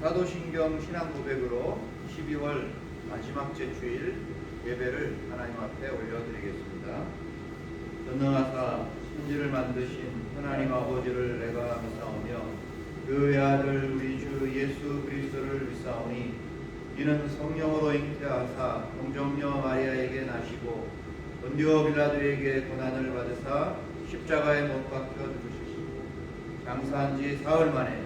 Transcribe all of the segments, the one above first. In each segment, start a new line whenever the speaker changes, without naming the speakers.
사도신경 신앙 고백으로 12월 마지막 제주일 예배를 하나님 앞에 올려드리겠습니다. 전능하사 천지를 만드신 하나님 아버지를 내가 믿사오며 그 외아들 우리 주 예수 그리스도를 믿사오니 이는 성령으로 잉태하사 동정녀 마리아에게 나시고 본디오 빌라도에게 고난을 받으사 십자가에 못 박혀 죽으시고 장사한 지 사흘 만에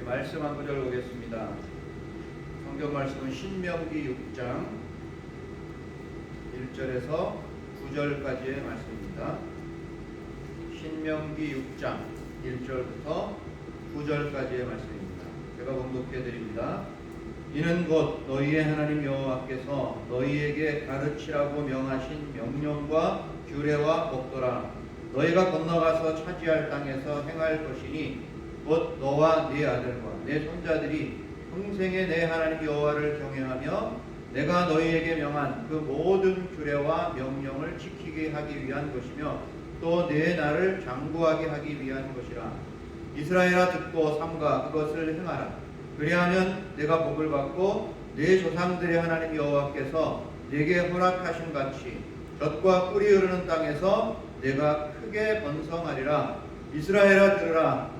우리 말씀 한 구절 보겠습니다. 성경 말씀은 신명기 6장 1절에서 9절까지의 말씀입니다. 신명기 6장 1절부터 9절까지의 말씀입니다. 제가 봉독해 드립니다. 이는 곧 너희의 하나님 여호와께서 너희에게 가르치라고 명하신 명령과 규례와 법도라 너희가 건너가서 차지할 땅에서 행할 것이니 곧 너와 네 아들과 내 손자들이 평생에 내 하나님 여호와를 경외하며 내가 너희에게 명한 그 모든 규례와 명령을 지키게 하기 위한 것이며 또 내 나를 장구하게 하기 위한 것이라. 이스라엘아 듣고 삼가. 그것을 행하라. 그리하면 내가 복을 받고 내 조상들의 하나님 여호와께서 내게 허락하신 같이 젖과 꿀이 흐르는 땅에서 내가 크게 번성하리라. 이스라엘아 들으라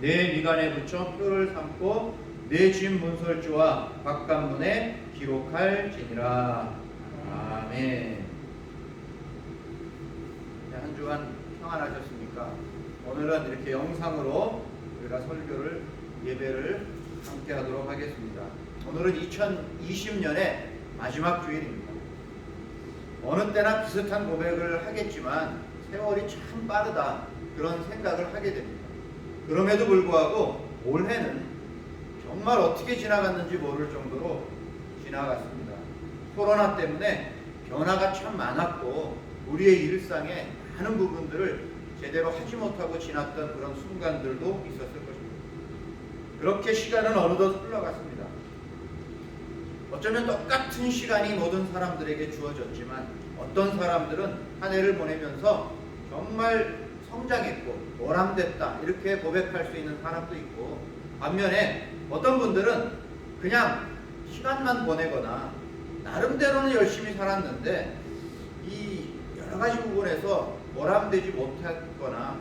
내 미간에 붙여 표를 삼고 내집 문설주와 바깥문에 기록할지니라 아멘 네, 한 주간 평안하셨습니까? 오늘은 이렇게 영상으로 우리가 설교를 예배를 함께 하도록 하겠습니다. 오늘은 2020년의 마지막 주일입니다. 어느 때나 비슷한 고백을 하겠지만 세월이 참 빠르다 그런 생각을 하게 됩니다. 그럼에도 불구하고 올해는 정말 어떻게 지나갔는지 모를 정도로 지나갔습니다. 코로나 때문에 변화가 참 많았고 우리의 일상에 많은 부분들을 제대로 하지 못하고 지났던 그런 순간들도 있었을 것입니다. 그렇게 시간은 어느덧 흘러갔습니다. 어쩌면 똑같은 시간이 모든 사람들에게 주어졌지만 어떤 사람들은 한 해를 보내면서 정말 성장했고 보람됐다 이렇게 고백할 수 있는 사람도 있고 반면에 어떤 분들은 그냥 시간만 보내거나 나름대로는 열심히 살았는데 이 여러 가지 부분에서 보람되지 못했거나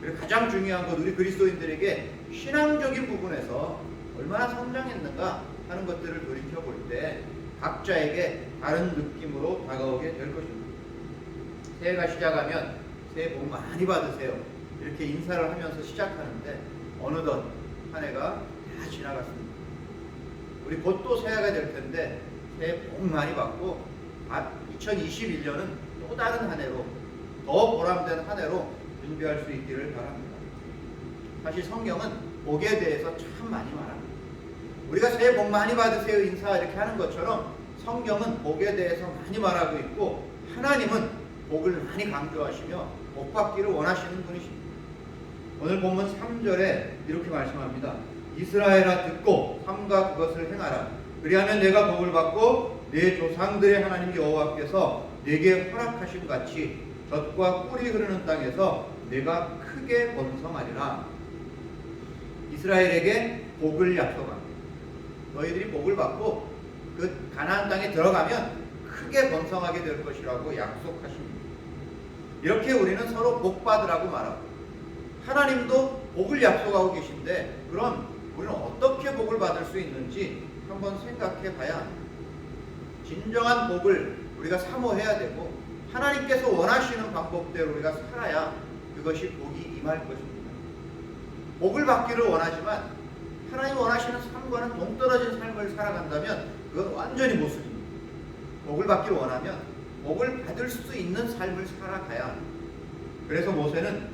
그리고 가장 중요한 건 우리 그리스도인들에게 신앙적인 부분에서 얼마나 성장했는가 하는 것들을 돌이켜 볼 때 각자에게 다른 느낌으로 다가오게 될 것입니다. 새해가 시작하면 새해 복 많이 받으세요. 이렇게 인사를 하면서 시작하는데 어느덧 한 해가 다 지나갔습니다. 우리 곧 또 새해가 될 텐데 새해 복 많이 받고 2021년은 또 다른 한 해로 더 보람된 한 해로 준비할 수 있기를 바랍니다. 사실 성경은 복에 대해서 참 많이 말합니다. 우리가 새해 복 많이 받으세요 인사 이렇게 하는 것처럼 성경은 복에 대해서 많이 말하고 있고 하나님은 복을 많이 강조하시며 복 받기를 원하시는 분이십니다. 오늘 본문 3절에 이렇게 말씀합니다. 이스라엘아 듣고 삼가 그것을 행하라. 그리하면 내가 복을 받고 내 조상들의 하나님 여호와께서 내게 허락하신 같이 젖과 꿀이 흐르는 땅에서 내가 크게 번성하리라. 이스라엘에게 복을 약속합니다. 너희들이 복을 받고 그 가나안 땅에 들어가면 크게 번성하게 될 것이라고 약속하십니다. 이렇게 우리는 서로 복 받으라고 말하고 하나님도 복을 약속하고 계신데 그럼 우리는 어떻게 복을 받을 수 있는지 한번 생각해 봐야 합니다. 진정한 복을 우리가 사모해야 되고 하나님께서 원하시는 방법대로 우리가 살아야 그것이 복이 임할 것입니다. 복을 받기를 원하지만 하나님 원하시는 삶과는 동떨어진 삶을 살아간다면 그건 완전히 모순입니다. 복을 받기를 원하면 복을 받을 수 있는 삶을 살아가야 합니다. 그래서 모세는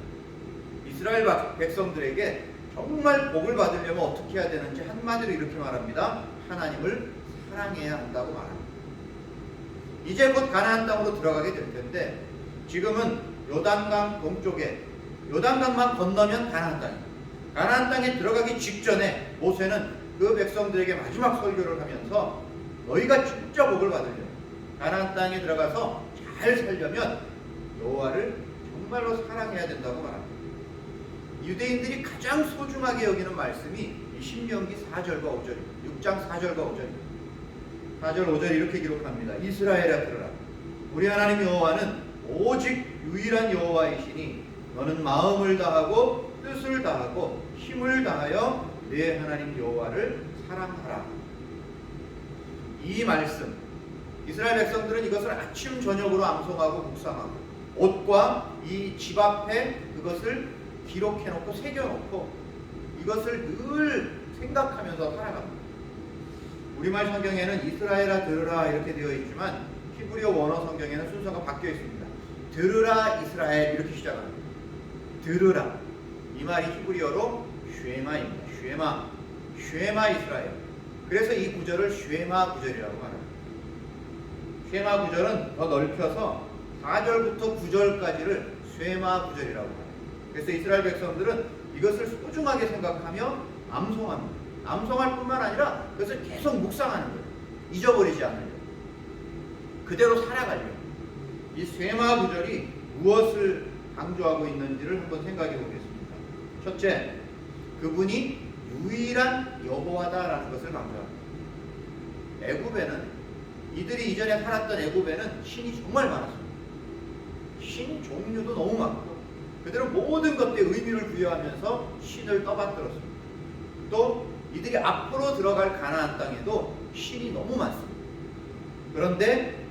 이스라엘 박- 백성들에게 정말 복을 받으려면 어떻게 해야 되는지 한마디로 이렇게 말합니다. 하나님을 사랑해야 한다고 말합니다. 이제 곧 가나안 땅으로 들어가게 될 텐데 지금은 요단강 동쪽에 요단강만 건너면 가나안 땅입니다. 가나안 땅에 들어가기 직전에 모세는 그 백성들에게 마지막 설교를 하면서 너희가 진짜 복을 받으려면 가나안 땅에 들어가서 잘 살려면 여호와를 정말로 사랑해야 된다고 말합니다. 유대인들이 가장 소중하게 여기는 말씀이 이 신명기 4절과 5절입니다. 6장 4절과 5절입니다. 4절 5절 이렇게 기록합니다. 이스라엘아 들으라. 우리 하나님 여호와는 오직 유일한 여호와이시니 너는 마음을 다하고 뜻을 다하고 힘을 다하여 내 하나님 여호와를 사랑하라. 이 말씀 이스라엘 백성들은 이것을 아침 저녁으로 암송하고 묵상하고 옷과 이 집 앞에 그것을 기록해 놓고 새겨 놓고 이것을 늘 생각하면서 살아갑니다. 우리말 성경에는 이스라엘아 들으라 이렇게 되어 있지만 히브리어 원어 성경에는 순서가 바뀌어 있습니다. 들으라 이스라엘 이렇게 시작합니다. 들으라 이 말이 히브리어로 쉐마입니다. 쉐마 쉐마 이스라엘. 그래서 이 구절을 쉐마 구절이라고 말합니다. 쉐마 구절은 더 넓혀서 4절부터 9절까지를 쉐마 구절이라고 합니다. 그래서 이스라엘 백성들은 이것을 소중하게 생각하며 암송합니다. 암송할 뿐만 아니라 그것을 계속 묵상하는 거예요. 잊어버리지 않으려. 그대로 살아가려. 이 쉐마 구절이 무엇을 강조하고 있는지를 한번 생각해 보겠습니다. 첫째, 그분이 유일한 여호와다라는 것을 강조합니다. 애굽에는 이들이 이전에 살았던 애굽에는 신이 정말 많았습니다. 신 종류도 너무 많고 그들은 모든 것에 의미를 부여하면서 신을 떠받들었습니다. 또 이들이 앞으로 들어갈 가나안 땅에도 신이 너무 많습니다. 그런데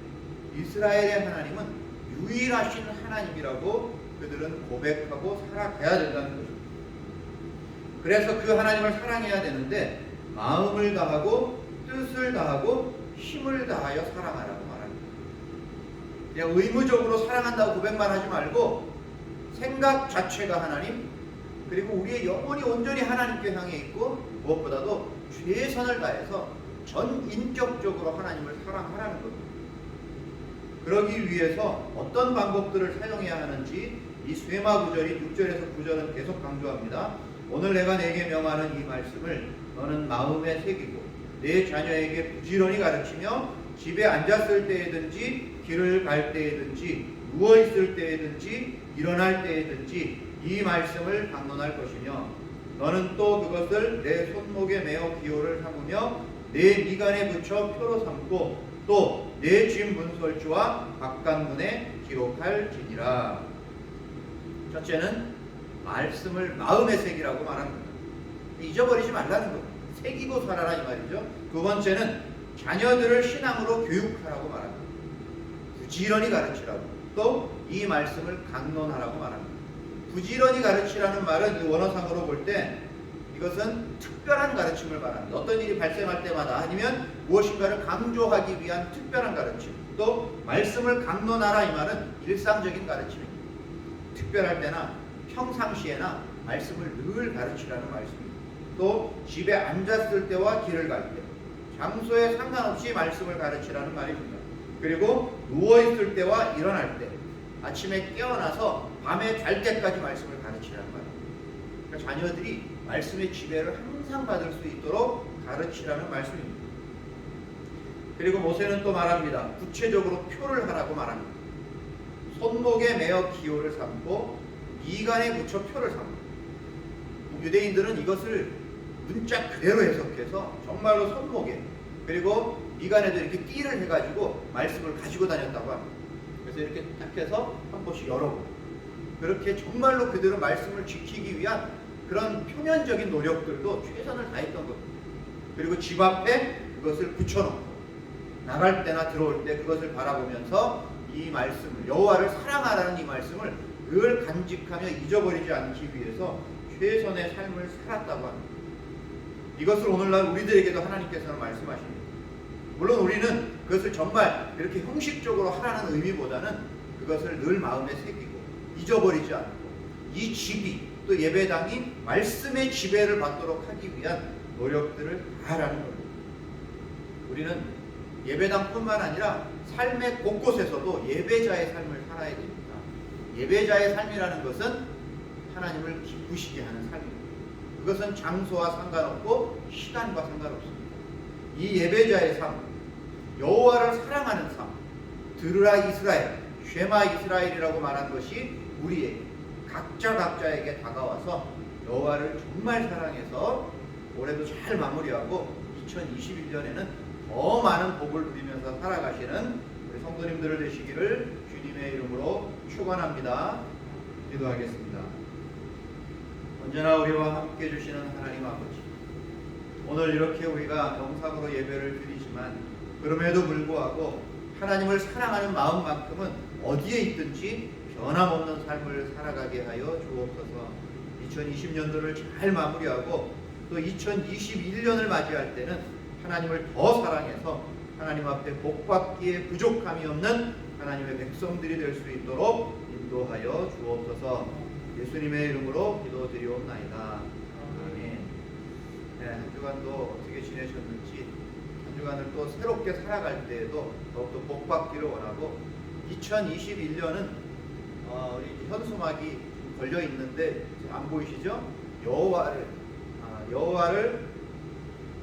이스라엘의 하나님은 유일하신 하나님이라고 그들은 고백하고 살아가야 된다는 것입니다. 그래서 그 하나님을 사랑해야 되는데 마음을 다하고 뜻을 다하고 힘을 다하여 사랑하라고 말합니다. 그냥 의무적으로 사랑한다고 고백만 하지 말고 생각 자체가 하나님 그리고 우리의 영혼이 온전히 하나님께 향해 있고 무엇보다도 최선을 다해서 전 인격적으로 하나님을 사랑하라는 겁니다. 그러기 위해서 어떤 방법들을 사용해야 하는지 이 쇠마 구절이 6절에서 9절은 계속 강조합니다. 오늘 내가 내게 명하는 이 말씀을 너는 마음에 새기고 내 자녀에게 부지런히 가르치며 집에 앉았을 때에든지 길을 갈 때에든지 누워 있을 때에든지 일어날 때에든지 이 말씀을 방문할 것이며 너는 또 그것을 내 손목에 매어 기호를 삼으며 내 미간에 붙여 표로 삼고 또내집 문설주와 바깥문에 기록할지니라. 첫째는 말씀을 마음에 새기라고 말합니다. 잊어버리지 말라는 겁니다. 새기고 살아라 이 말이죠. 두 번째는 자녀들을 신앙으로 교육하라고 말합니다. 부지런히 가르치라고. 또 이 말씀을 강론하라고 말합니다. 부지런히 가르치라는 말은 이 원어상으로 볼 때 이것은 특별한 가르침을 말합니다. 어떤 일이 발생할 때마다 아니면 무엇인가를 강조하기 위한 특별한 가르침. 또 말씀을 강론하라 이 말은 일상적인 가르침입니다. 특별할 때나 평상시에나 말씀을 늘 가르치라는 말씀입니다. 또 집에 앉았을 때와 길을 갈 때, 장소에 상관없이 말씀을 가르치라는 말입니다. 그리고 누워 있을 때와 일어날 때, 아침에 깨어나서 밤에 잘 때까지 말씀을 가르치라는 말입니다. 그러니까 자녀들이 말씀의 지배를 항상 받을 수 있도록 가르치라는 말씀입니다. 그리고 모세는 또 말합니다. 구체적으로 표를 하라고 말합니다. 손목에 매어 기호를 삼고 미간에 붙여 표를 삼고 유대인들은 이것을 문자 그대로 해석해서 정말로 손목에 그리고 미간에도 이렇게 띠를 해가지고 말씀을 가지고 다녔다고 합니다. 그래서 이렇게 딱 해서 한 번씩 열어보고 그렇게 정말로 그들은 말씀을 지키기 위한 그런 표면적인 노력들도 최선을 다했던 겁니다. 그리고 집 앞에 그것을 붙여놓고 나갈 때나 들어올 때 그것을 바라보면서 이 말씀을 여호와를 사랑하라는 이 말씀을 늘 간직하며 잊어버리지 않기 위해서 최선의 삶을 살았다고 합니다. 이것을 오늘날 우리들에게도 하나님께서는 말씀하십니다. 물론 우리는 그것을 정말 이렇게 형식적으로 하라는 의미보다는 그것을 늘 마음에 새기고 잊어버리지 않고 이 집이 또 예배당이 말씀의 지배를 받도록 하기 위한 노력들을 다하라는 겁니다. 우리는 예배당뿐만 아니라 삶의 곳곳에서도 예배자의 삶을 살아야 됩니다. 예배자의 삶이라는 것은 하나님을 기쁘시게 하는 삶입니다. 그것은 장소와 상관없고 시간과 상관없습니다. 이 예배자의 삶, 여호와를 사랑하는 삶, 들으라 이스라엘, 쉐마 이스라엘이라고 말한 것이 우리에게 각자 각자에게 다가와서 여호와를 정말 사랑해서 올해도 잘 마무리하고 2021년에는 더 많은 복을 누리면서 살아가시는 우리 성도님들을 되시기를 주님의 이름으로 축원합니다. 기도하겠습니다. 언제나 우리와 함께 해주시는 하나님 아버지. 오늘 이렇게 우리가 영상으로 예배를 드리지만 그럼에도 불구하고 하나님을 사랑하는 마음만큼은 어디에 있든지 변함없는 삶을 살아가게 하여 주옵소서. 2020년도를 잘 마무리하고 또 2021년을 맞이할 때는 하나님을 더 사랑해서 하나님 앞에 복받기에 부족함이 없는 하나님의 백성들이 될 수 있도록 인도하여 주옵소서 예수님의 이름으로 기도드리옵나이다. 아멘. 네, 한 주간도 어떻게 지내셨는지 한 주간을 또 새롭게 살아갈 때에도 더욱더 복 받기를 원하고 2021년은 어, 우리 현수막이 걸려 있는데 안 보이시죠? 여호와를 아, 여호와를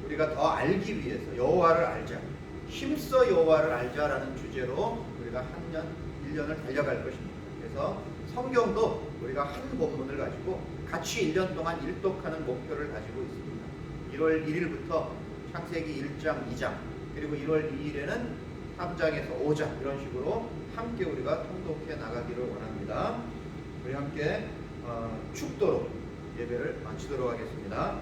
우리가 더 알기 위해서 여호와를 알자. 힘써 여호와를 알자라는 주제로 우리가 한 년, 1년을 달려갈 것입니다. 그래서 성경도 우리가 한 본문을 가지고 같이 1년 동안 일독하는 목표를 가지고 있습니다. 1월 1일부터 창세기 1장, 2장, 그리고 1월 2일에는 3장에서 5장 이런 식으로 함께 우리가 통독해 나가기를 원합니다. 우리 함께 어, 축도로 예배를 마치도록 하겠습니다.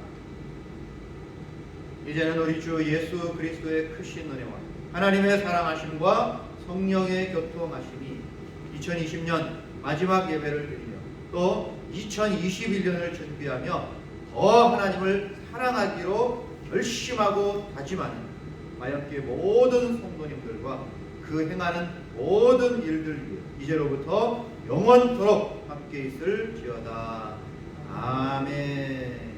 이제는 우리 주 예수 그리스도의 크신 은혜와 하나님의 사랑하심과 성령의 교통하심이 2020년 마지막 예배를 드리며 또 2021년을 준비하며 더 하나님을 사랑하기로 결심하고 다짐하는 마약계 모든 성도님들과 그 행하는 모든 일들 위해 이제로부터 영원토록 함께 있을 지어다. 아멘.